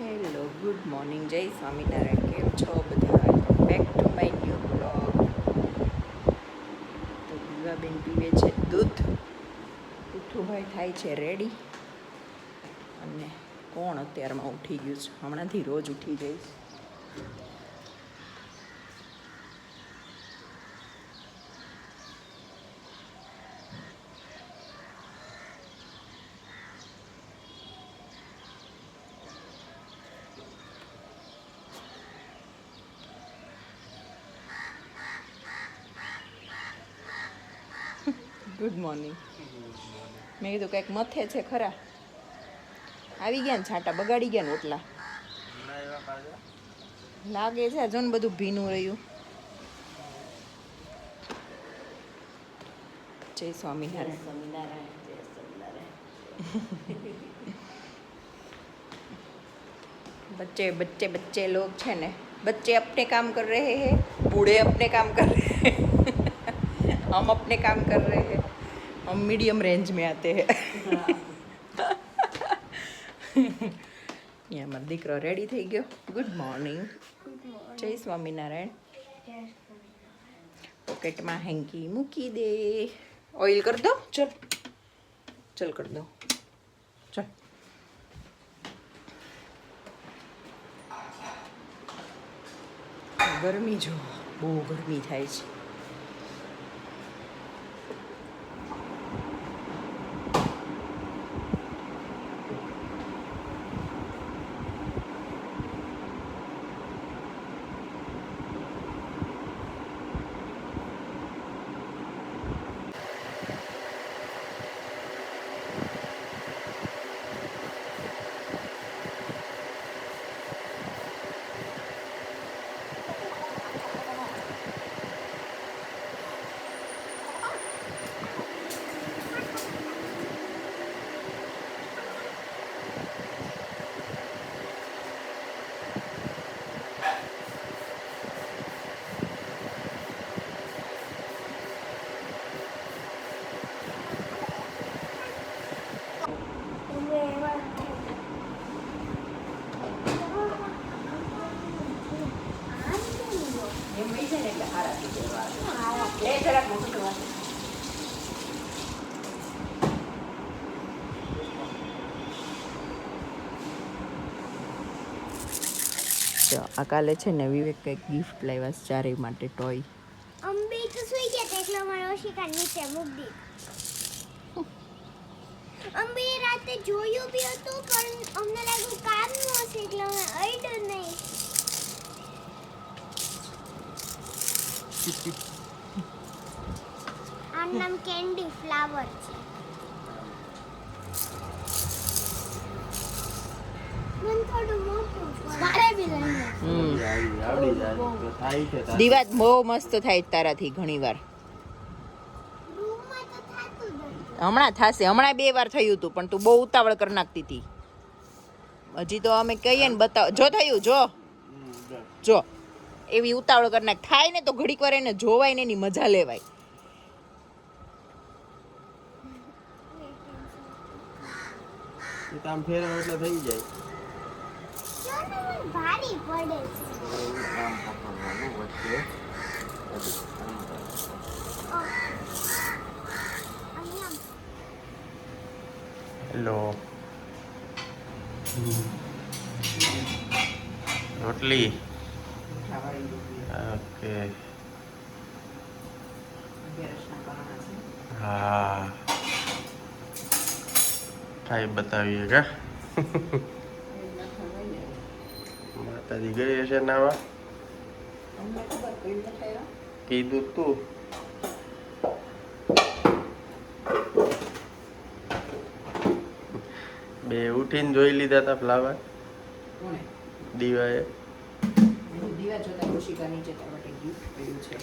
Hello, good morning. જય સ્વામિનારાયણ. કેમ છો બધા? Back to my new vlog તો દીવાબેન પીવે છે દૂધ. ઉઠુભાઈ થાય છે રેડી અને કોણ અત્યારમાં ઉઠી ગયું છે? હમણાંથી રોજ ઉઠી જઈશ. ગુડ મોર્નિંગ મેં કીધું કંઈક મથે છે ખરા આવી ગયા ને છાંટા બગાડી ગયા ને ઓટલા લાગે છે જો ને બધું ભીનું રહ્યું જય સ્વામિનારાયણ बच्चे बच्चे बच्चे लोग છે ને बच्चे अपने काम कर रहे हैं बूढ़े अपने काम कर रहे हैं हम अपने काम कर रहे हैं हम मीडियम रेंज में आते हैं અહીંયા મારો દીકરો રેડી થઈ ગયો ગુડ મોર્નિંગ જય સ્વામિનારાયણ પોકેટમાં હેન્કી મૂકી દે ઓઇલ કરી દો ચલ ચલ કરી દો ચલ ગરમી જો બહુ ગરમી થાય છે આ કાલે છે ને વિવેક કંઈક ગિફ્ટ લાવ્યા છે ચારેય માટે ટોય અંબી તો સુઈ ગયા એટલે અમારે ઓશિકા નીચે મૂકી અંબે રાતે જોયું બી હતું, પણ અમને લાગ્યું કામનું હશે, એટલે અમે અડ્યું નહીં. આનું નામ કેન્ડી ફ્લાવર છે. મને થોડું દીવાત બહુ મસ્ત થાય તારાથી ઘણીવાર. રૂમમાં તો થાતું જ હતું હમણાં થશે. હમણાં બે વાર થયું હતું પણ તું બહુ ઉતાવળ કરી નાખતી હતી હજી તો અમે કહીએ ને બતાવ. જો થયું જો. જો. એવી ઉતાવળ કરી નાખ. થાય ને તો ઘડીક વાર એને જોવાય ને એની મજા લેવાય. કામ તો એટલે થઈ જાય. ભારી પડે છે. હેલો રોટલી? ઓકે હા. ખાઈ બતાવીએ કા? માતાજી ગઈ હશે નાવા કીધું તું બે ઉઠીને જોઈ લીધા હતા ફ્લાવર દીવાએ દીવા જોતા કૌશિકા નીચે તારા માટે ગિફ્ટ પડ્યું છે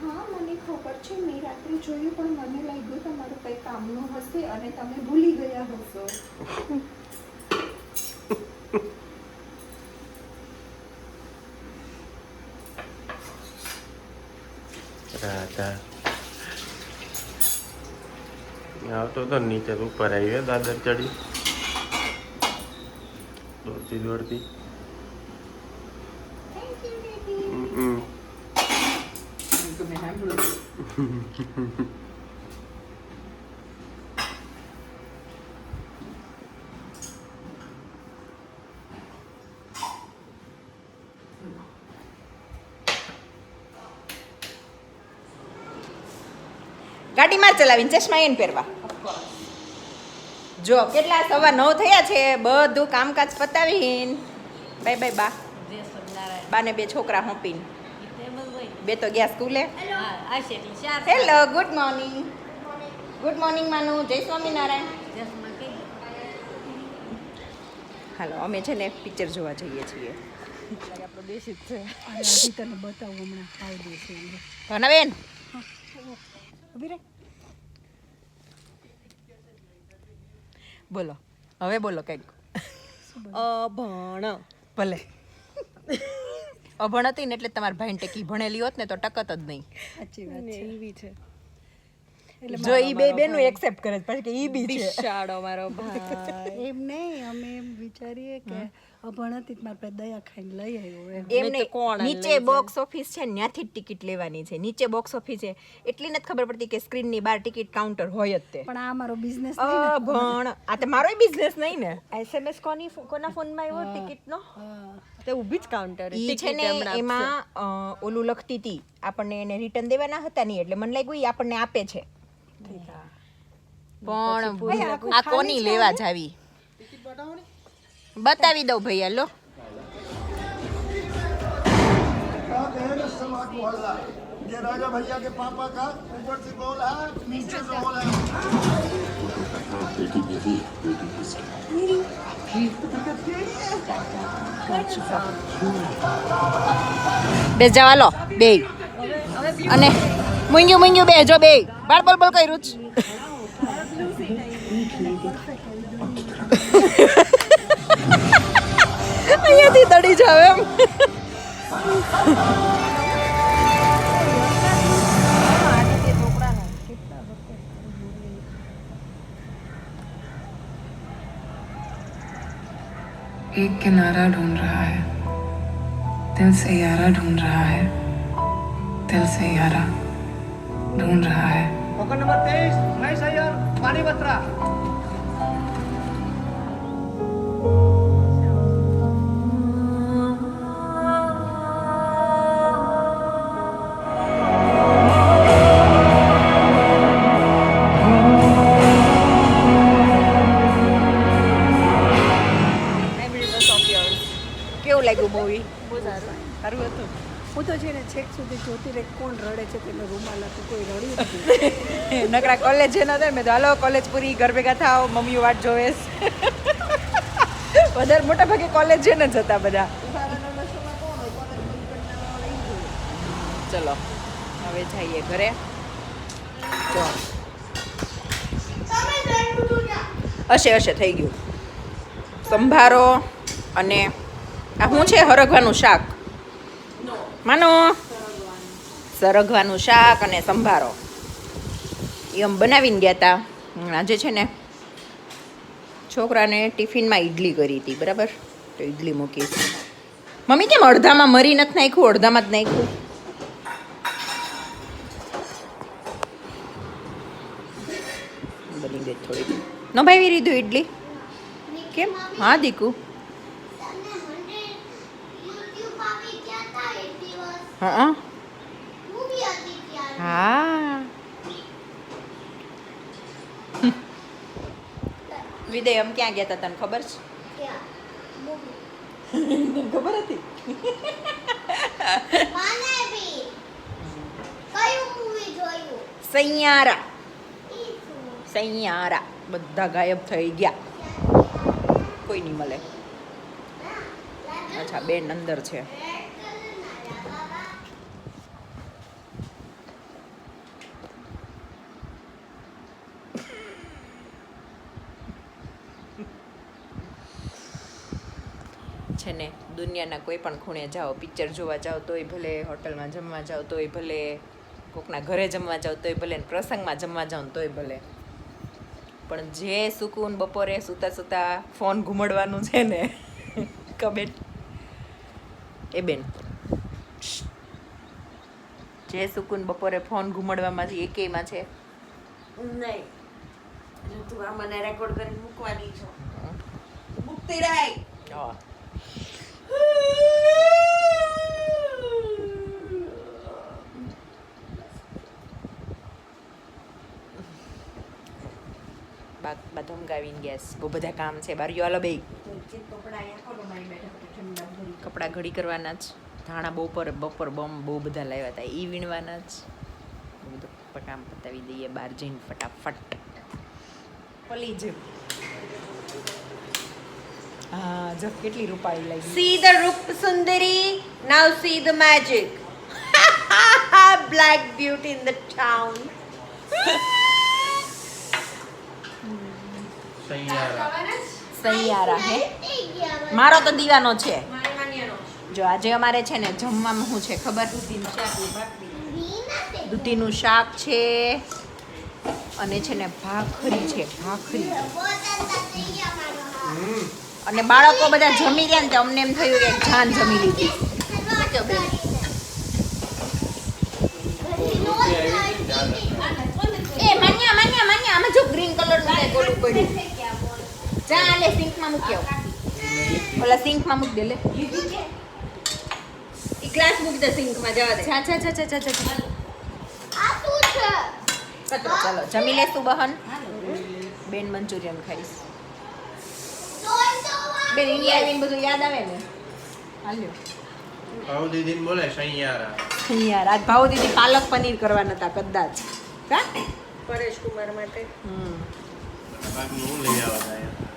હા મને ખબર છે મેં રાત્રે જોયું પણ મને લાગ્યું તમારું કંઈ કામનું હશે અને તમે ભૂલી ગયા હશો. રાધા આવતો તો નીચે ઉપર આવ્યો દાદર ચડી. દોડતી દોડતી. ગાડીમાં ચલાવીને ચશ્મા એને પહેરવા. જો કેટલા સવા નવ થયા છે બધું કામકાજ પતાવીને. બાય બાય બા. બાને બે છોકરા હોંપીને. બે તો ગયા સ્કૂલે. Hello good morning good morning માનું. જય સ્વામિનારાયણ. હાલો અમે છે ને પિક્ચર જોવા જઈએ છીએ. આપણો દેશી જ છે. તને બતાવું હમણાં. હાવ દેશે ભણાવેન ઊભી બોલો. હવે બોલો કંઈક. અભણ. ભલે. અભણ હતી ને એટલે તમારા ભાઈને ટેકી ભણેલી હોત ને તો ટકત જ નહીં. સાચી વાત છે. એવી છે. જો ઈ બે બેનું એક્સેપ્ટ કરે પછી કે ઈ બી છે. શાળો મારો ભાઈ. એમ નહીં અમે એમ વિચારીએ કે અભણ હતી તો મારા પાસે દયા ખાઈને લઈ આવ્યો એમને કોણ નીચે બોક્સ ઓફિસ છે ને ત્યાંથી જ ટિકિટ લેવાની છે. નીચે બોક્સ ઓફિસ છે એટલી નથી ખબર પડતી કે સ્ક્રીનની બહાર ટિકિટ કાઉન્ટર હોય જ તે. પણ આ મારો બિઝનેસ અભણ આ તો મારો બિઝનેસ નહીં ને. એસએમએસ કોની કોના ફોનમાં આવ્યો ટિકિટનો તે ઊભી જ કાઉન્ટર છે ને એમાં ઓલું લખતી હતી આપણને એને રિટર્ન દેવાના હતા નહીં એટલે મને લાગ્યું ઈ આપણને આપે છે. પણ આ કોની લેવા જાવી? બતાવી દઉં ભૈયા લો ये राजा भैया के पापा का ऊपर से गोल है नीचे से गोल है બે જવા લો બે અને મુંગ્યું મુંગ્યું બે જો બે બાળ બોલ બોલ કર્યું જ અહીંયાથી દડી જાવ એમ एक किनारा ढूंढ रहा है दिल से यारा ढूंढ रहा है दिल से यारा ढूंढ रहा है मौका नंबर तेईस नई सैयर पानी बत्रा નકરા કોલેજ હતો નતા મેં તો હાલો કોલેજ પૂરી, ઘર ભેગા થાવ મમ્મી વાટ જોવેશ. વધારે મોટા ભાગે કોલેજ છે ને જતા બધા. ચલો, હવે જઈએ ઘરે. જો. હશે હશે, થઈ ગયું. સંભારો અને આ શું છે? હરગવાનું શાક. માનો. સરગવાનું શાક અને સંભારો. એ આમ બનાવીને ગયા હતા આજે છે ને છોકરાને ટિફિનમાં ઈડલી કરી હતી બરાબર? તો ઈડલી મૂકીશ મમ્મી કેમ અડધામાં મરી નથી નાખ્યું અડધામાં જ નાખ્યું? બની ગઈ થોડી ન ભાઈ રીધું ઈડલી? કેમ? હા દીકુ. હા 100 YouTube આવી ગયા હતા એક દિવસ હા હું બી હતી ત્યારે હા વિદય અમ ક્યાં ગયા હતા તને ખબર છે. તને ખબર હતી? સૈયારા. સૈયારા. બધા ગાયબ થઈ ગયા. કોઈ નહીં મળે. અચ્છા બેન અંદર છે. છે ને દુનિયાના કોઈ પણ ખૂણે જાઓ પિક્ચર જોવા જાઓ તોય ભલે હોટલમાં જમવા જાઓ તોય ભલે કોકના ઘરે જમવા જાઓ તોય ભલે પ્રસંગમાં જમવા જાઓ તોય ભલે. પણ જે સુકૂન બપોરે સૂતા સૂતા ફોન ઘુમડવાનું છે ને કો બેન એ બેન. જે સુકૂન બપોરે ફોન ઘુમાડવામાંથી એકેયમાં છે? નહીં. તું આ મને રેકોર્ડ કરીને મૂકવાની છો મૂકતી રહી. હા. બા બા ધમકાવીને ગેસ બહુ બધા કામ છે. બાર હાલો બે કપડાં ઘડી કરવાના જ. ધાણા બપોર બપોર બમ બહુ બધા લાવ્યા હતા. એ વીણવાના જ. બધું કામ પતાવી દઈએ. બહાર જઈને ફટાફટ. પલી જ હા જો કેટલી રૂપાળી લાગી. સી ધ રૂપ સુંદરી now see the magic black beauty in the town Saiyaara હે? મારો તો દીવાનો છે. જો આજે અમારે છે ને જમવામાં શું છે ખબર? દૂધીનું શાક છે અને છે ને ભાખરી છે ભાખરી. અને બાળકો બધા જમી રહ્યા ને તો અમને એમ થયું કે જાન જમી લીધી. એ માન્યા માન્યા માન્યા આમાં જો ગ્રીન કલરનું કઈ ઓલું પડ્યું. જા લે સિંકમાં મૂકી આવ. ઓલા સિંકમાં મૂકી દે લે. ઈ ગ્લાસ મૂકી દે સિંકમાં જવા દે. છા છા છા છા છા છા આ શું છે? ચાલો જમી લેશું બહન બેન મંચુરિયન ખાઈશ. બેન ઇન્ડિયા આવીને બધું યાદ આવે ને? હાલ્યો. ભાવ દીદી બોલે સૈયારા યાર આજ ભાવ દીદી પાલક પનીર કરવાના હતા કદાચ. કા? પરેશ કુમાર માટે. હમ.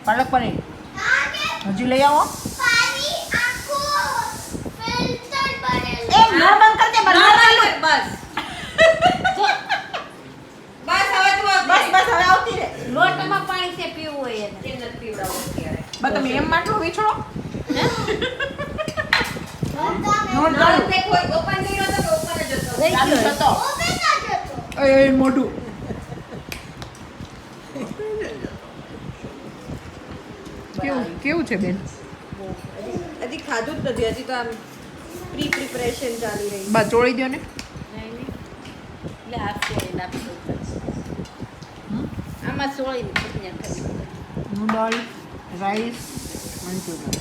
પાલક પનીર? હજુ લઈ આવો. પાણી આખું ફિલ્ટર બનેલું. એ ન બંધ કર દે બંધ બસ હવે તું બસ બસ હવે આવતી રે લોટમાં પાણી છે પીવું હોય એને કેમ નથી પીવડાવવું અત્યારે બસ તમે એમ માટલું વીછળો બધા નળ તે કોઈ ઓપન કર્યો તો ઓપન જ હતો ચાલુ થતો ઓપે ના જતો. એ મોઢું કેવું કેવું છે બેન? હજી ખાધું જ નથી હજી તો આમ પ્રી પ્રિપરેશન ચાલી રહી બા ચોળી દો ને. આમાં ચોળી નૂડલ રાઈસ મંચુરિયન.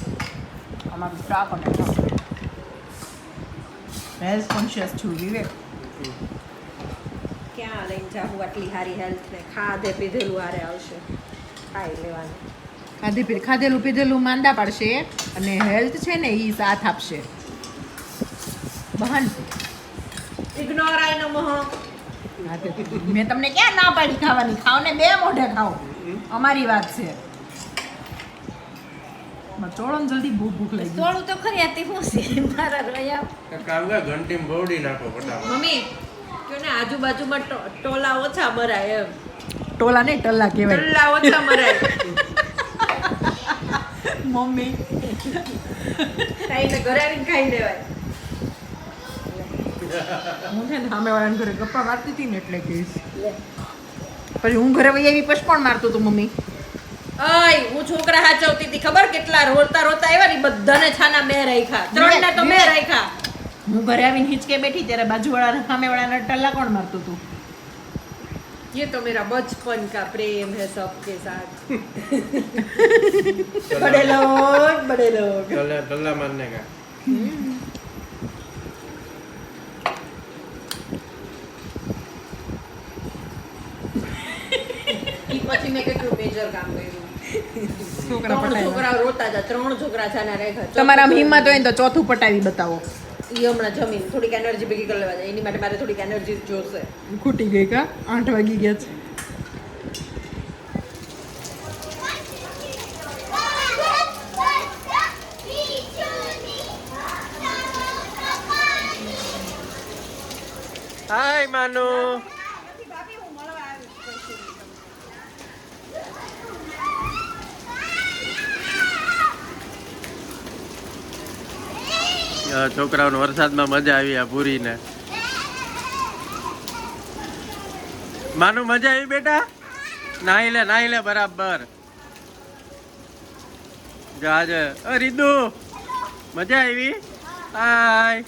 અમારું શાક અને હેલ્થ કોન્શિયસ છું વિવેક ક્યાં લઈને જાવું આટલી સારી હેલ્થ ને? ખાધે પીધેલું હારે આવશે. ખાઈ લેવાનું. ખાધી પી ખાધેલું પીધેલું માંદા પાડશે અને હેલ્થ છે ને એ સાથ આપશે. બહન ઇગ્નોર આઈ નમઃ મેં તમને ક્યાં ના પાડી ખાવાની? ખાવ ને બે મોઢે ખાઓ. અમારી વાત છે. ચોળો જલ્દી ભૂખ ભૂખ લાગી. ચોળું તો ખરી આતી હું છે. મારા કાવગા ઘંટી બોડી નાખો ફટાફટ. મમ્મી કે ને આજુબાજુમાં ટોલા ઓછા મરાય એમ. ટોલા નહીં ટલ્લા કહેવાય. ટલ્લા ઓછા મરાય મમ્મી. ખાઈને ઘરે આવીને ખાઈ લેવાય. હું છે ને સામે વાળાને ઘરે ગપ્પા મારતી હતી ને એટલે કહીશ. પછી હું ઘરે વહી આવી પછી પણ મારતો હતું મમ્મી? અય હું છોકરા હાચવતી હતી ખબર કેટલા રોતા રોતા આવ્યા ને ઈ બધાને છાના મેં રાખ્યા ત્રણ ને તો મેં રાખ્યા હું ઘરે આવીને હિંચકે બેઠી ત્યારે બાજુવાળા સામે વાળાના ટલ્લા કોણ મારતું હતું ये तो मेरा बचपन का प्रेम है सबके साथ चलो, बड़े लोग बड़े लोग टल्ला टल्ला मारने का છોકરા પટાવી છોકરા રોતા હતા ત્રણ છોકરા છાના રાખ્યા તમારા હિંમત હોય ને તો ચોથું પટાવી બતાવો. એ હમણાં જમીન થોડીક એનર્જી ભેગી કરી લેવા એની માટે મારે થોડીક એનર્જી જોશે. ખૂટી ગઈ કા? આઠ વાગી ગયા છે. હાય માનુ. છોકરાઓને વરસાદમાં મજા આવી આ પૂરીને. માનું મજા આવી બેટા? નાહી લે નાહી લે બરાબર. ગાજે રીદુ, મજા આવી? હાય.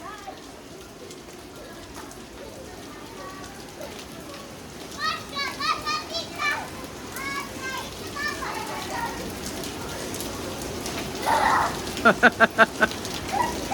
ha ha ha ha.